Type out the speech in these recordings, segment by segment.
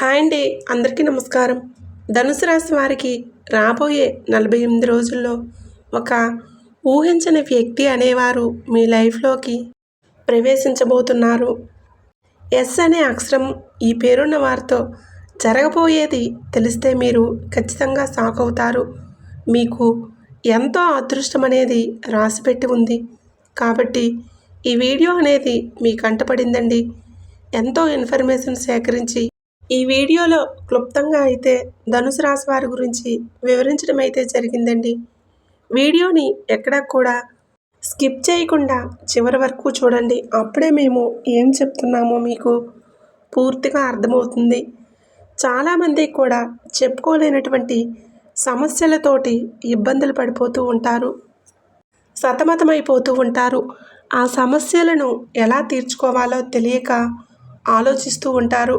Hi అండి అందరికీ నమస్కారం. ధనుసు రాశి వారికి రాబోయే నలభై ఎనిమిది రోజుల్లో ఒక ఊహించని వ్యక్తి అనేవారు మీ లైఫ్లోకి ప్రవేశించబోతున్నారు. ఎస్ అనే అక్షరం ఈ పేరున్న వారితో జరగబోయేది తెలిస్తే మీరు ఖచ్చితంగా షాక్ అవుతారు. మీకు ఎంతో అదృష్టం అనేది రాసిపెట్టి ఉంది. కాబట్టి ఈ వీడియో అనేది మీ కంటపడిందండి ఎంతో ఇన్ఫర్మేషన్ సేకరించి ఈ వీడియోలో క్లుప్తంగా అయితే ధనుసు రాశి వారి గురించి వివరించడం అయితే జరిగిందండి. వీడియోని ఎక్కడా కూడా స్కిప్ చేయకుండా చివరి వరకు చూడండి. అప్పుడే మేము ఏం చెప్తున్నామో మీకు పూర్తిగా అర్థమవుతుంది. చాలామంది కూడా చెప్పుకోలేనటువంటి సమస్యలతోటి ఇబ్బందులు పడిపోతూ ఉంటారు. సతమతమైపోతూ ఉంటారు. ఆ సమస్యలను ఎలా తీర్చుకోవాలో తెలియక ఆలోచిస్తూ ఉంటారు.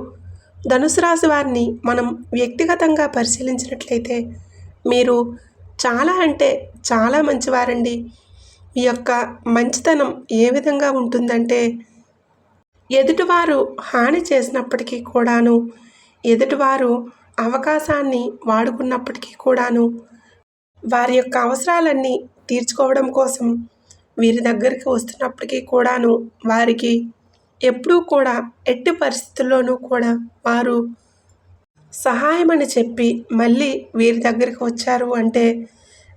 ధనుసు రాశి వారిని మనం వ్యక్తిగతంగా పరిశీలించినట్లయితే మీరు చాలా అంటే చాలా మంచివారండి. మీ యొక్క మంచితనం ఏ విధంగా ఉంటుందంటే ఎదుటివారు హాని చేసినప్పటికీ కూడాను ఎదుటివారు అవకాశాన్ని వాడుకున్నప్పటికీ కూడాను వారి యొక్క అవసరాలన్నీ తీర్చుకోవడం కోసం వీరి దగ్గరికి వస్తున్నప్పటికీ కూడాను వారికి ఎప్పుడూ కూడా ఎట్టి పరిస్థితుల్లోనూ కూడా వారు సహాయమని చెప్పి మళ్ళీ వీరి దగ్గరికి వచ్చారు అంటే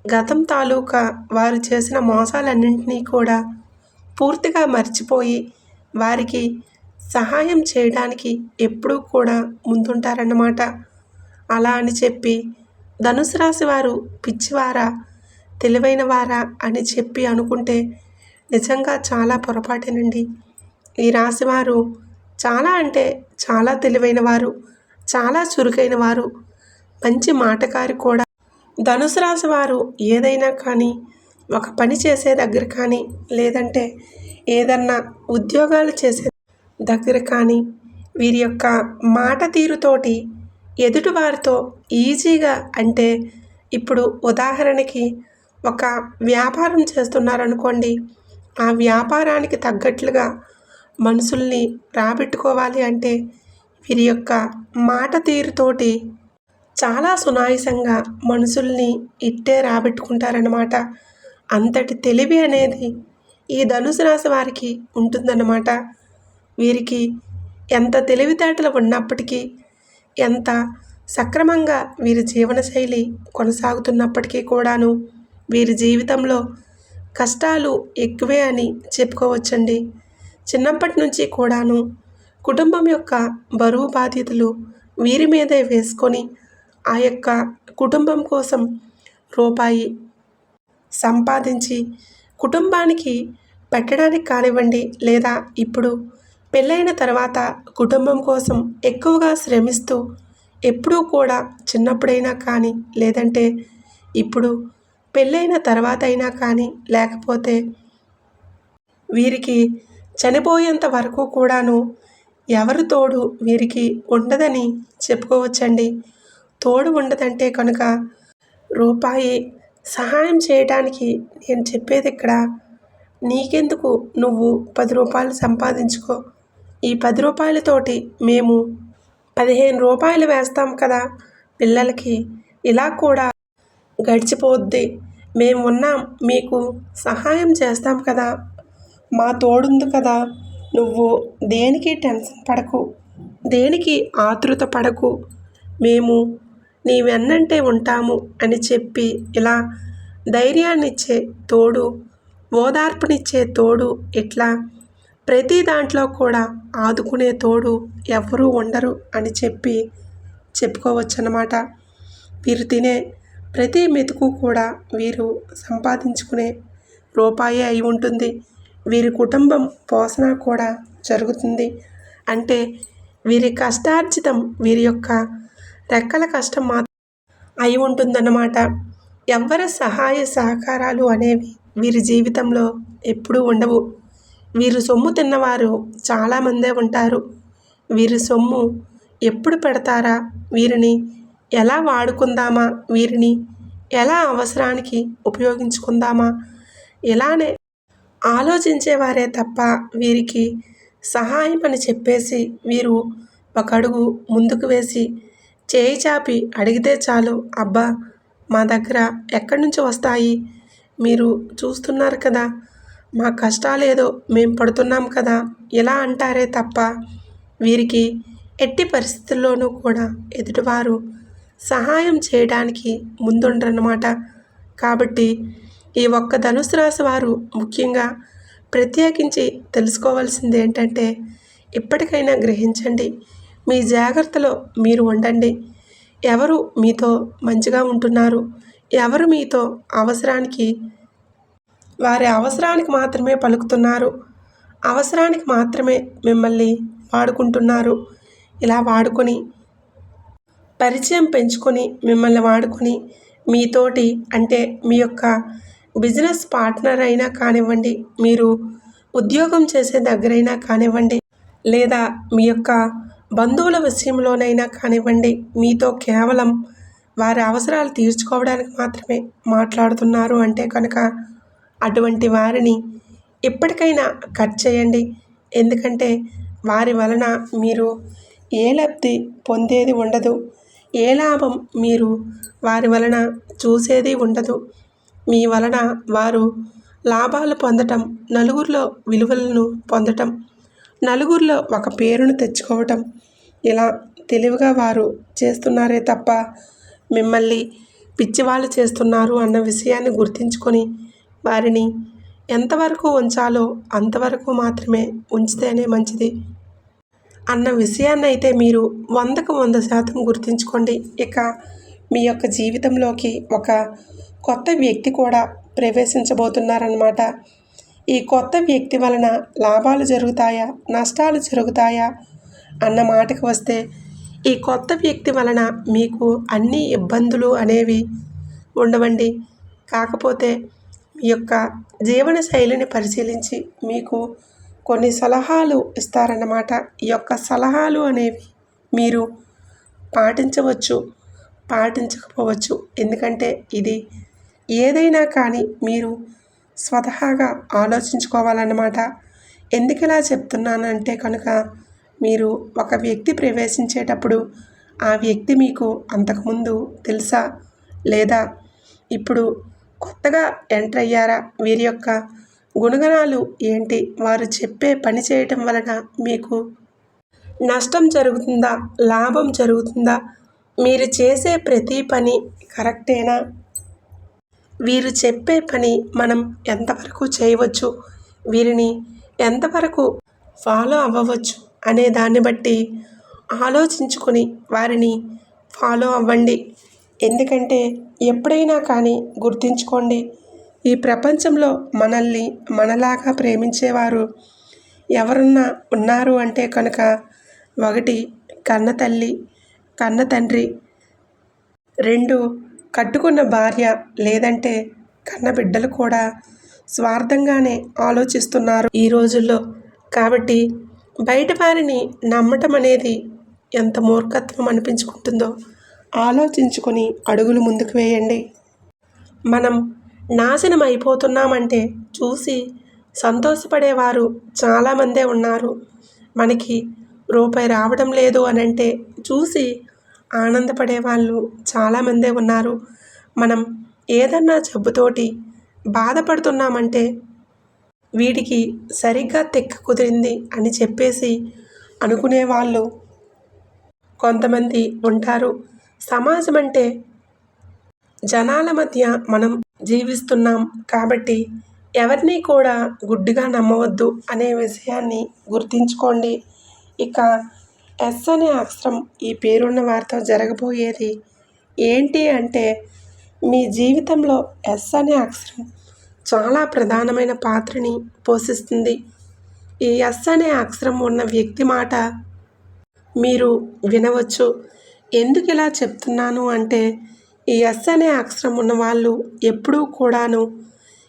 గతం తాలూకా వారు చేసిన మోసాలన్నింటినీ కూడా పూర్తిగా మర్చిపోయి వారికి సహాయం చేయడానికి ఎప్పుడూ కూడా ముందుంటారన్నమాట. అలా అని చెప్పి ధనుసు రాశి వారు పిచ్చివారా తెలివైన వారా అని చెప్పి అనుకుంటే నిజంగా చాలా పొరపాటేనండి. ఈ రాశివారు చాలా అంటే చాలా తెలివైన వారు చాలా చురుకైన వారు మంచి మాటకారి కూడా. ధనుసు రాశి వారు ఏదైనా కానీ ఒక పని చేసే దగ్గర కానీ లేదంటే ఏదన్నా ఉద్యోగాలు చేసే దగ్గర కానీ వీరి యొక్క మాట తీరుతోటి ఎదుటి వారితో ఈజీగా అంటే ఇప్పుడు ఉదాహరణకి ఒక వ్యాపారం చేస్తున్నారనుకోండి ఆ వ్యాపారానికి తగ్గట్లుగా మనుషుల్ని రాబెట్టుకోవాలి అంటే వీరి యొక్క మాట తీరుతోటి చాలా సునాయసంగా మనుషుల్ని ఇట్టే రాబెట్టుకుంటారన్నమాట. అంతటి తెలివి అనేది ఈ ధనుసు రాశి వారికి ఉంటుందన్నమాట. వీరికి ఎంత తెలివితేటలు ఉన్నప్పటికీ ఎంత సక్రమంగా వీరి జీవనశైలి కొనసాగుతున్నప్పటికీ కూడాను వీరి జీవితంలో కష్టాలు ఎక్కువే అని చెప్పుకోవచ్చండి. చిన్నప్పటి నుంచి కూడాను కుటుంబం యొక్క బరువు బాధ్యతలు వీరి మీదే వేసుకొని ఆ యొక్క కుటుంబం కోసం రూపాయి సంపాదించి కుటుంబానికి పెట్టడానికి కానివ్వండి లేదా ఇప్పుడు పెళ్ళైన తర్వాత కుటుంబం కోసం ఎక్కువగా శ్రమిస్తూ ఎప్పుడూ కూడా చిన్నప్పుడైనా కానీ లేదంటే ఇప్పుడు పెళ్ళైన తర్వాత అయినా కానీ లేకపోతే వీరికి చనిపోయేంత వరకు కూడాను ఎవరు తోడు వీరికి ఉండదని చెప్పుకోవచ్చండి. తోడు ఉండదంటే కనుక రూపాయి. సహాయం చేయడానికి నేను చెప్పేది ఇక్కడ నీకెందుకు నువ్వు పది రూపాయలు సంపాదించుకో? ఈ పది రూపాయలతోటి మేము పదిహేను రూపాయలు వేస్తాం కదా పిల్లలకి. ఇలా కూడా గడిచిపోద్ది. మేము ఉన్నాం మీకు సహాయం చేస్తాం కదా. మా తోడుంది కదా. నువ్వు దేనికి టెన్షన్ పడకు. దేనికి ఆతృత పడకు. మేము నీ వెన్నంటే ఉంటాము అని చెప్పి ఇలా ధైర్యాన్నిచ్చే తోడు ఓదార్పునిచ్చే తోడు ఇట్లా ప్రతి దాంట్లో కూడా ఆదుకునే తోడు ఎవరూ ఉండరు అని చెప్పి చెప్పుకోవచ్చు అన్నమాట వీరు తినే ప్రతి మెతుకు కూడా వీరు సంపాదించుకునే రూపాయే అయి ఉంటుంది. వీరి కుటుంబం పోషణ కూడా జరుగుతుంది. అంటే వీరి కష్టార్జితం వీరి యొక్క రెక్కల కష్టం మాత్రం అయి ఉంటుందన్నమాట. ఎవరి సహాయ సహకారాలు అనేవి వీరి జీవితంలో ఎప్పుడూ ఉండవు. వీరు సొమ్ము తిన్నవారు చాలామందే ఉంటారు. వీరి సొమ్ము ఎప్పుడు పెడతారా? వీరిని ఎలా వాడుకుందామా? వీరిని ఎలా అవసరానికి ఉపయోగించుకుందామా? ఇలానే ఆలోచించేవారే తప్ప వీరికి సహాయం అని చెప్పేసి వీరు ఒక అడుగు ముందుకు వేసి చేయి చాపి అడిగితే చాలు అబ్బా మా దగ్గర ఎక్కడి నుంచి వస్తాయి? మీరు చూస్తున్నారు కదా మా కష్టాలేదో మేము పడుతున్నాం కదా ఇలా అంటారే తప్ప వీరికి ఎట్టి పరిస్థితుల్లోనూ కూడా ఎదుటివారు సహాయం చేయడానికి ముందుండరన్నమాట. కాబట్టి ఈ ఒక్క ధనుసు రాశి వారు ముఖ్యంగా ప్రత్యేకించి తెలుసుకోవాల్సింది ఏంటంటే ఇప్పటికైనా గ్రహించండి. మీ జాగ్రత్తలో మీరు ఉండండి. ఎవరు మీతో మంచిగా ఉంటున్నారు? ఎవరు మీతో అవసరానికి వారి అవసరానికి మాత్రమే పలుకుతున్నారు? అవసరానికి మాత్రమే మిమ్మల్ని వాడుకుంటున్నారు. ఇలా వాడుకొని పరిచయం పెంచుకొని మిమ్మల్ని వాడుకొని మీతోటి అంటే మీ యొక్క బిజినెస్ పార్ట్నర్ అయినా కానివ్వండి మీరు ఉద్యోగం చేసే దగ్గరైనా కానివ్వండి లేదా మీ యొక్క బంధువుల విషయంలోనైనా కానివ్వండి మీతో కేవలం వారి అవసరాలు తీర్చుకోవడానికి మాత్రమే మాట్లాడుతున్నారు అంటే కనుక అటువంటి వారిని ఇప్పటికైనా కట్ చేయండి. ఎందుకంటే వారి వలన మీరు ఏ లబ్ధి పొందేది ఉండదు ఏ లాభం మీరు వారి వలన చూసేది ఉండదు. మీ వలన వారు లాభాలు పొందటం నలుగురిలో విలువలను పొందటం నలుగురిలో ఒక పేరును తెచ్చుకోవటం ఇలా తెలివిగా వారు చేస్తున్నారే తప్ప మిమ్మల్ని పిచ్చివాళ్ళు చేస్తున్నారు అన్న విషయాన్ని గుర్తించుకొని వారిని ఎంతవరకు ఉంచాలో అంతవరకు మాత్రమే ఉంచితేనే మంచిది అన్న విషయాన్ని అయితే మీరు వందకు వంద శాతం గుర్తుంచుకోండి. ఇక మీ యొక్క జీవితంలోకి ఒక కొత్త వ్యక్తి కూడా ప్రవేశించబోతున్నారన్నమాట. ఈ కొత్త వ్యక్తి వలన లాభాలు జరుగుతాయా? నష్టాలు జరుగుతాయా? అన్న మాటకు వస్తే ఈ కొత్త వ్యక్తి వలన మీకు అన్ని ఇబ్బందులు అనేవి ఉండవండి. కాకపోతే మీ యొక్క జీవన శైలిని పరిశీలించి మీకు కొన్ని సలహాలు ఇస్తారన్నమాట. ఈ యొక్క సలహాలు అనేవి మీరు పాటించవచ్చు పాటించకపోవచ్చు. ఎందుకంటే ఇది ఏదైనా కానీ మీరు స్వతహాగా ఆలోచించుకోవాలన్నమాట. ఎందుకు ఇలా చెప్తున్నానంటే కనుక మీరు ఒక వ్యక్తి ప్రవేశించేటప్పుడు ఆ వ్యక్తి మీకు అంతకుముందు తెలుసా? లేదా ఇప్పుడు కొత్తగా ఎంటర్ అయ్యారా? వీరి యొక్క గుణగణాలు ఏంటి? వారు చెప్పే పని చేయటం వలన మీకు నష్టం జరుగుతుందా? లాభం జరుగుతుందా? మీరు చేసే ప్రతి పని కరెక్టేనా? వీరు చెప్పే పని మనం ఎంతవరకు చేయవచ్చు? వీరిని ఎంతవరకు ఫాలో అవ్వవచ్చు అనే దాన్ని బట్టి ఆలోచించుకొని వారిని ఫాలో అవ్వండి. ఎందుకంటే ఎప్పుడైనా కానీ గుర్తుంచుకోండి ఈ ప్రపంచంలో మనల్ని మనలాగా ప్రేమించేవారు ఎవరన్నా ఉన్నారు అంటే కనుక ఒకటి కన్న తల్లి కన్న తండ్రి రెండు కట్టుకున్న భార్య లేదంటే కన్న బిడ్డలు కూడా స్వార్థంగానే ఆలోచిస్తున్నారు ఈ రోజుల్లో. కాబట్టి బయట వారిని నమ్మటం అనేది ఎంత మూర్ఖత్వం అనిపించుకుంటుందో ఆలోచించుకొని అడుగులు ముందుకు వేయండి. మనం నాశనం అయిపోతున్నామంటే చూసి సంతోషపడేవారు చాలామందే ఉన్నారు. మనకి రూపాయి రావడం లేదు అని అంటే చూసి ఆనందపడే వాళ్ళు చాలామందే ఉన్నారు. మనం ఏదన్నా జబ్బుతోటి బాధపడుతున్నామంటే వీడికి సరిగ్గా తెక్క కుదిరింది అని చెప్పేసి అనుకునే వాళ్ళు కొంతమంది ఉంటారు. సమాజం అంటే జనాల మధ్య మనం జీవిస్తున్నాం కాబట్టి ఎవరిని కూడా గుడ్డిగా నమ్మవద్దు అనే విషయాన్ని గుర్తుంచుకోండి. ఇక ఎస్ అనే అక్షరం ఈ పేరున్న వారితో జరగబోయేది ఏంటి అంటే మీ జీవితంలో ఎస్ అనే అక్షరం చాలా ప్రధానమైన పాత్రని పోషిస్తుంది. ఈ ఎస్ అనే అక్షరం ఉన్న వ్యక్తి మాట మీరు వినవచ్చు. ఎందుకు ఇలా చెప్తున్నాను అంటే ఈ ఎస్ అనే అక్షరం ఉన్న వాళ్ళు ఎప్పుడూ కూడాను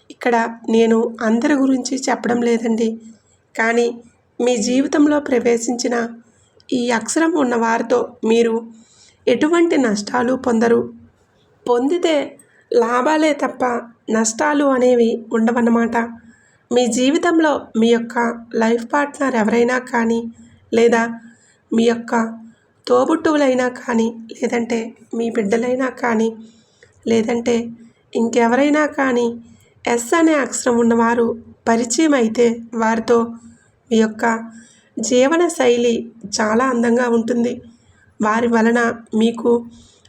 ఇక్కడ నేను అందరి గురించి చెప్పడం లేదండి. కానీ మీ జీవితంలో ప్రవేశించిన ఈ అక్షరం ఉన్నవారితో మీరు ఎటువంటి నష్టాలు పొందరు? పొందితే లాభాలే తప్ప నష్టాలు అనేవి ఉండవన్నమాట. మీ జీవితంలో మీ యొక్క లైఫ్ పార్ట్నర్ ఎవరైనా కానీ లేదా మీ యొక్క తోబుట్టువులైనా కానీ లేదంటే మీ బిడ్డలైనా కానీ లేదంటే ఇంకెవరైనా కానీ ఎస్ అనే అక్షరం ఉన్నవారు పరిచయం అయితే వారితో మీ యొక్క జీవన శైలి చాలా అందంగా ఉంటుంది. వారి వలన మీకు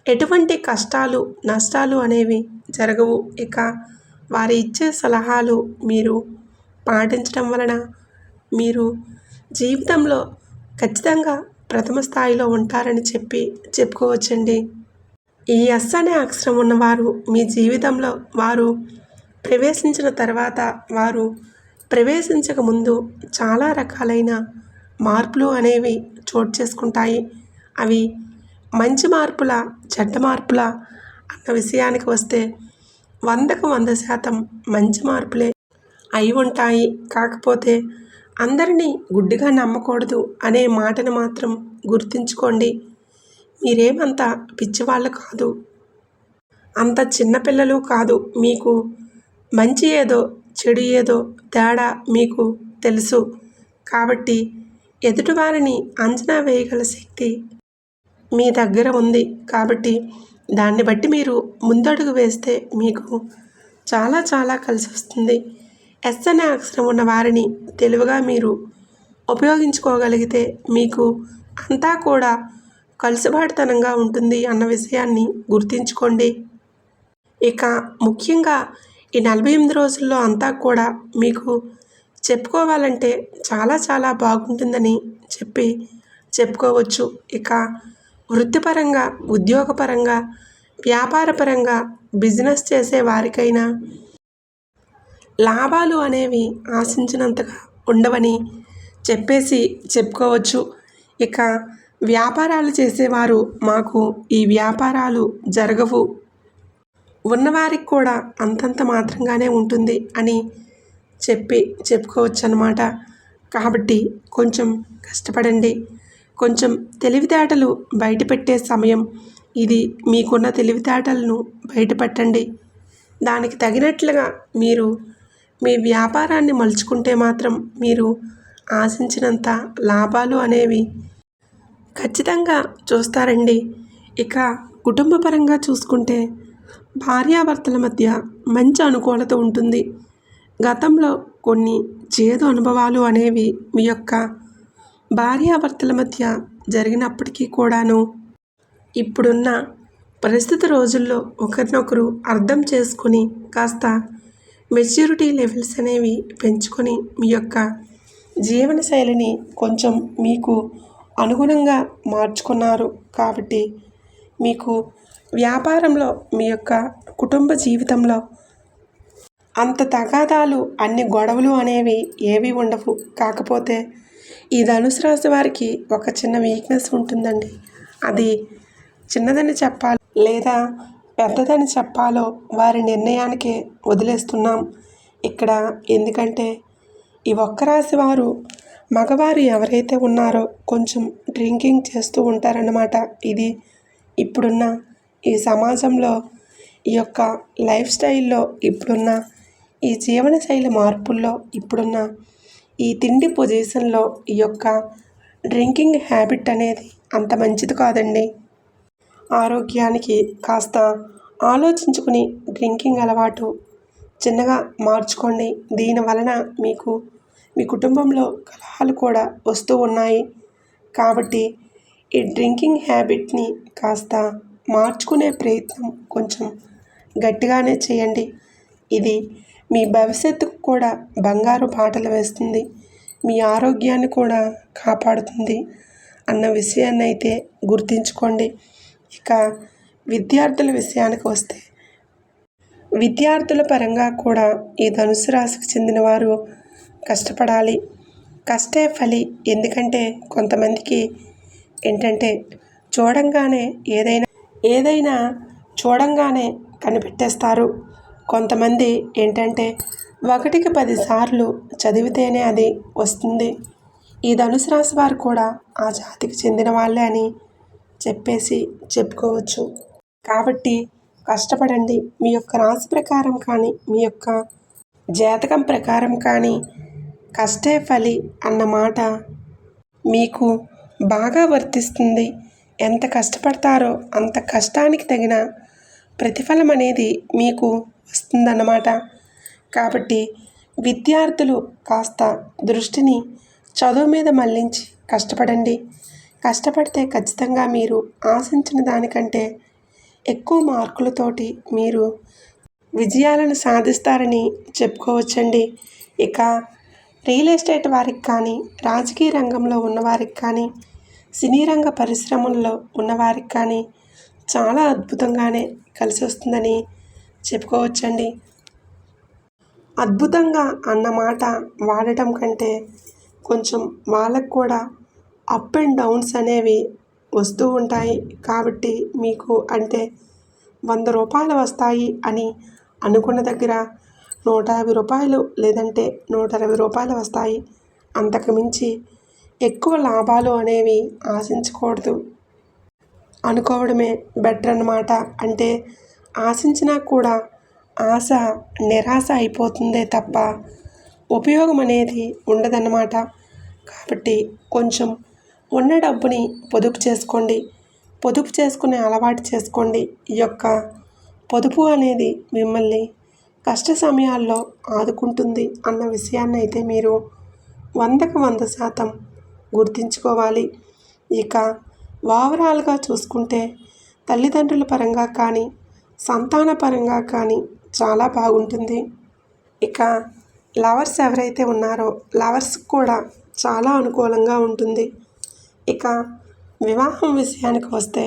ఎటువంటి కష్టాలు నష్టాలు అనేవి జరగవు. ఇక వారి ఇచ్చే సలహాలు మీరు పాటించడం వలన మీరు జీవితంలో ఖచ్చితంగా ప్రథమ స్థాయిలో ఉంటారని చెప్పి చెప్పుకోవచ్చండి. ఈ ఎస్ అనే అక్షరం ఉన్నవారు మీ జీవితంలో వారు ప్రవేశించిన తర్వాత వారు ప్రవేశించక ముందు చాలా రకాలైన మార్పులు అనేవి చోటు చేసుకుంటాయి. అవి మంచి మార్పుల చెడ్డ మార్పుల అన్న విషయానికి వస్తే వందకు వంద శాతం మంచి మార్పులే అయి ఉంటాయి. కాకపోతే అందరినీ గుడ్డిగా నమ్మకూడదు అనే మాటను మాత్రం గుర్తుంచుకోండి. మీరేమంత పిచ్చివాళ్ళు కాదు. అంత చిన్నపిల్లలు కాదు మీకు. మంచి ఏదో చెడు ఏదో తేడా మీకు తెలుసు. కాబట్టి ఎదుటివారిని అంచనా వేయగల శక్తి మీ దగ్గర ఉంది. కాబట్టి దాన్ని బట్టి మీరు ముందడుగు వేస్తే మీకు చాలా చాలా కలిసి వస్తుంది. ఎస్ అనే అక్షరం ఉన్న వారిని తెలివిగా మీరు ఉపయోగించుకోగలిగితే మీకు అంతా కూడా కలుసుబాటుతనంగా ఉంటుంది అన్న విషయాన్ని గుర్తుంచుకోండి. ఇక ముఖ్యంగా ఈ నలభై ఎనిమిది రోజుల్లో అంతా కూడా మీకు చెప్పుకోవాలంటే చాలా చాలా బాగుంటుందని చెప్పి చెప్పుకోవచ్చు. ఇక వృత్తిపరంగా ఉద్యోగపరంగా వ్యాపారపరంగా బిజినెస్ చేసే వారికైనా లాభాలు అనేవి ఆశించినంతగా ఉండవని చెప్పేసి చెప్పుకోవచ్చు. ఇక వ్యాపారాలు చేసేవారు మాకు ఈ వ్యాపారాలు జరగవు. ఉన్నవారికి కూడా అంతంత మాత్రంగానే ఉంటుంది అని చెప్పి చెప్పుకోవచ్చు అన్నమాట కాబట్టి కొంచెం కష్టపడండి. కొంచెం తెలివితేటలు బయటపెట్టే సమయం ఇది మీకున్న తెలివితేటలను బయటపెట్టండి. దానికి తగినట్లుగా మీరు మీ వ్యాపారాన్ని మలుచుకుంటే మాత్రం మీరు ఆశించినంత లాభాలు అనేవి ఖచ్చితంగా చూస్తారండి. ఇక కుటుంబపరంగా చూసుకుంటే భార్యాభర్తల మధ్య మంచి అనుకూలత ఉంటుంది. గతంలో కొన్ని చేదు అనుభవాలు అనేవి మీ యొక్క భార్యాభర్తల మధ్య జరిగినప్పటికీ కూడాను ఇప్పుడున్న ప్రస్తుత రోజుల్లో ఒకరినొకరు అర్థం చేసుకొని కాస్త మెచ్యూరిటీ లెవెల్స్ అనేవి పెంచుకొని మీ యొక్క జీవన శైలిని కొంచెం మీకు అనుగుణంగా మార్చుకున్నారు కాబట్టి మీకు వ్యాపారంలో మీ యొక్క కుటుంబ జీవితంలో అంత తగాదాలు అన్ని గొడవలు అనేవి ఏవి ఉండవు. కాకపోతే ఈ ధనుసు రాశి వారికి ఒక చిన్న వీక్నెస్ ఉంటుందండి. అది చిన్నదని చెప్పాలి లేదా పెద్దదని చెప్పాలో వారి నిర్ణయానికే వదిలేస్తున్నాం. ఇక్కడ ఎందుకంటే ఈ ఒక్క రాశి వారు మగవారు ఎవరైతే ఉన్నారో కొంచెం డ్రింకింగ్ చేస్తూ ఉంటారన్నమాట. ఇది ఇప్పుడున్న ఈ సమాజంలో ఈ యొక్క లైఫ్ స్టైల్లో ఇప్పుడున్న ఈ జీవనశైలి మార్పుల్లో ఇప్పుడున్న ఈ తిండి పొజిషన్లో ఈ యొక్క డ్రింకింగ్ హ్యాబిట్ అనేది అంత మంచిది కాదండి. ఆరోగ్యానికి కాస్త ఆలోచించుకుని డ్రింకింగ్ అలవాటు చిన్నగా మార్చుకోండి. దీని వలన మీకు మీ కుటుంబంలో కలహాలు కూడా వస్తూ ఉన్నాయి. కాబట్టి ఈ డ్రింకింగ్ హ్యాబిట్ని కాస్త మార్చుకునే ప్రయత్నం కొంచెం గట్టిగానే చేయండి. ఇది మీ భవిష్యత్తుకు కూడా బంగారు బాటలు వేస్తుంది. మీ ఆరోగ్యాన్ని కూడా కాపాడుతుంది అన్న విషయాన్ని అయితే గుర్తుంచుకోండి. ఇక విద్యార్థుల విషయానికి వస్తే విద్యార్థుల పరంగా కూడా ఈ ధనుసు రాశికి చెందిన వారు కష్టపడాలి. కష్టే ఫలి ఎందుకంటే కొంతమందికి ఏంటంటే చూడంగానే ఏదైనా ఏదైనా చూడంగానే కనిపెట్టేస్తారు. కొంతమంది ఏంటంటే ఒకటికి పదిసార్లు చదివితేనే అది వస్తుంది. ఈ ధనుసు రాశి వారు కూడా ఆ జాతికి చెందిన వాళ్ళే అని చెప్పేసి చెప్పుకోవచ్చు. కాబట్టి కష్టపడండి. మీ యొక్క రాశి ప్రకారం కానీ మీ యొక్క జాతకం ప్రకారం కానీ కష్టే ఫలి అన్న మాట మీకు బాగా వర్తిస్తుంది. ఎంత కష్టపడతారో అంత కష్టానికి తగిన ప్రతిఫలం అనేది మీకు వస్తుందన్నమాట. కాబట్టి విద్యార్థులు కాస్త దృష్టిని చదువు మీద మళ్ళించి కష్టపడండి. కష్టపడితే ఖచ్చితంగా మీరు ఆశించిన దానికంటే ఎక్కువ మార్కులతోటి మీరు విజయాలను సాధిస్తారని చెప్పుకోవచ్చండి. ఇక రియల్ ఎస్టేట్ వారికి కానీ రాజకీయ రంగంలో ఉన్నవారికి కానీ సినీ రంగ పరిశ్రమల్లో ఉన్నవారికి కానీ చాలా అద్భుతంగానే కలిసి వస్తుందని చెప్పుకోవచ్చండి. అద్భుతంగా అన్న మాట వాడటం కంటే కొంచెం వాళ్ళకు కూడా అప్ అండ్ డౌన్స్ అనేవి వస్తూ ఉంటాయి కాబట్టి మీకు అంటే వంద రూపాయలు వస్తాయి అని అనుకున్న దగ్గర నూట యాభై రూపాయలు లేదంటే నూట అరవై రూపాయలు వస్తాయి. అంతకు మించి ఎక్కువ లాభాలు అనేవి ఆశించకూడదు. అనుకోవడమే బెటర్ అన్నమాట. అంటే ఆశించినా కూడా ఆశ నిరాశ అయిపోతుందే తప్ప ఉపయోగం అనేది ఉండదన్నమాట. కాబట్టి కొంచెం ఉన్న డబ్బుని పొదుపు చేసుకోండి. పొదుపు చేసుకునే అలవాటు చేసుకోండి. ఈ యొక్క పొదుపు అనేది మిమ్మల్ని కష్ట సమయాల్లో ఆదుకుంటుంది అన్న విషయాన్ని అయితే మీరు వందకు వంద శాతం గుర్తుంచుకోవాలి. ఇక ఓవరాల్గా చూసుకుంటే తల్లిదండ్రుల పరంగా కానీ సంతాన పరంగా కానీ చాలా బాగుంటుంది. ఇక లవర్స్ ఎవరైతే ఉన్నారో లవర్స్ కూడా చాలా అనుకూలంగా ఉంటుంది. ఇక వివాహం విషయానికి వస్తే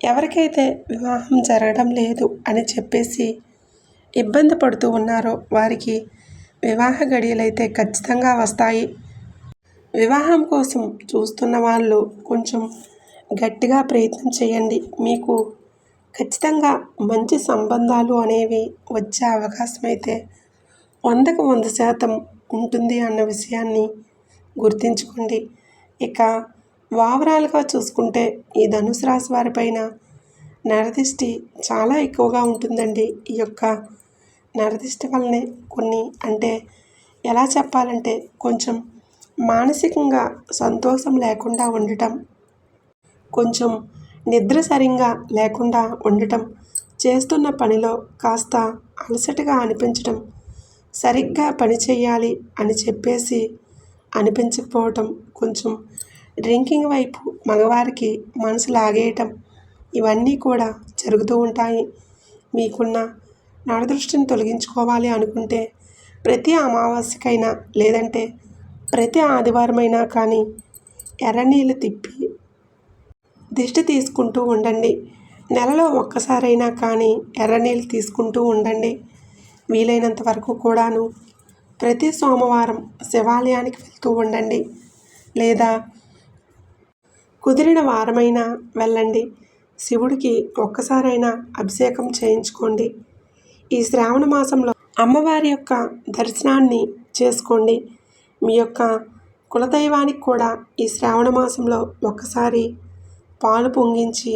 ఎవరికైతే వివాహం జరగడం లేదు అని చెప్పేసి ఇబ్బంది పడుతూ ఉన్నారో వారికి వివాహ గడియలైతే ఖచ్చితంగా వస్తాయి. వివాహం కోసం చూస్తున్న వాళ్ళు కొంచెం గట్టిగా ప్రయత్నం చేయండి. మీకు ఖచ్చితంగా మంచి సంబంధాలు అనేవి వచ్చే అవకాశం అయితే వందకు వంద శాతం ఉంటుంది అన్న విషయాన్ని గుర్తుంచుకోండి. ఇక వావరాలుగా చూసుకుంటే ఈ ధనుసు రాశి వారిపైన నరదిష్టి చాలా ఎక్కువగా ఉంటుందండి. ఈ యొక్క నరదిష్టి వల్లనే కొన్ని అంటే ఎలా చెప్పాలంటే కొంచెం మానసికంగా సంతోషం లేకుండా ఉండటం కొంచెం నిద్ర సరిగా లేకుండా ఉండటం చేస్తున్న పనిలో కాస్త అలసటగా అనిపించటం సరిగ్గా పని చేయాలి అని చెప్పేసి అనిపించకపోవటం కొంచెం డ్రింకింగ్ వైపు మగవారికి మనసు లాగేయటం ఇవన్నీ కూడా జరుగుతూ ఉంటాయి. మీకున్న నడదృష్టిని తొలగించుకోవాలి అనుకుంటే ప్రతి అమావాస్యకైనా లేదంటే ప్రతి ఆదివారమైనా కానీ ఎర్రనీళ్ళు తిప్పి దిష్టి తీసుకుంటూ ఉండండి. నెలలో ఒక్కసారైనా కానీ ఎర్రనీళ్ళు తీసుకుంటూ ఉండండి. వీలైనంత వరకు కూడాను ప్రతి సోమవారం శివాలయానికి వెళ్తూ ఉండండి. లేదా కుదిరిన వారమైనా వెళ్ళండి. శివుడికి ఒక్కసారైనా అభిషేకం చేయించుకోండి. ఈ శ్రావణ మాసంలో అమ్మవారి యొక్క దర్శనాన్ని చేసుకోండి. మీ యొక్క కులదైవానికి కూడా ఈ శ్రావణ మాసంలో ఒక్కసారి పాలు పొంగించి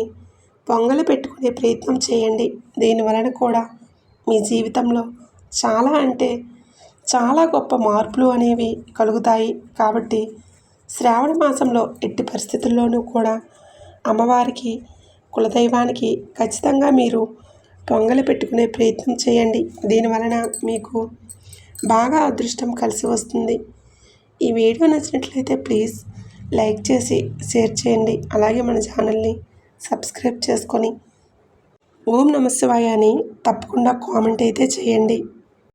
పొంగలి పెట్టుకునే ప్రయత్నం చేయండి. దీని వలన కూడా మీ జీవితంలో చాలా అంటే చాలా గొప్ప మార్పులు అనేవి కలుగుతాయి. కాబట్టి శ్రావణ మాసంలో ఎట్టి పరిస్థితుల్లోనూ కూడా అమ్మవారికి కులదైవానికి ఖచ్చితంగా మీరు పొంగలి పెట్టుకునే ప్రయత్నం చేయండి. దీనివలన మీకు బాగా అదృష్టం కలిసి వస్తుంది. ఈ వీడియో నచ్చినట్లయితే ప్లీజ్ లైక్ చేసి షేర్ చేయండి. అలాగే మన ఛానల్ని సబ్స్క్రైబ్ చేసుకొని ఓం నమశివాయ అని తప్పకుండా కామెంట్ అయితే చేయండి.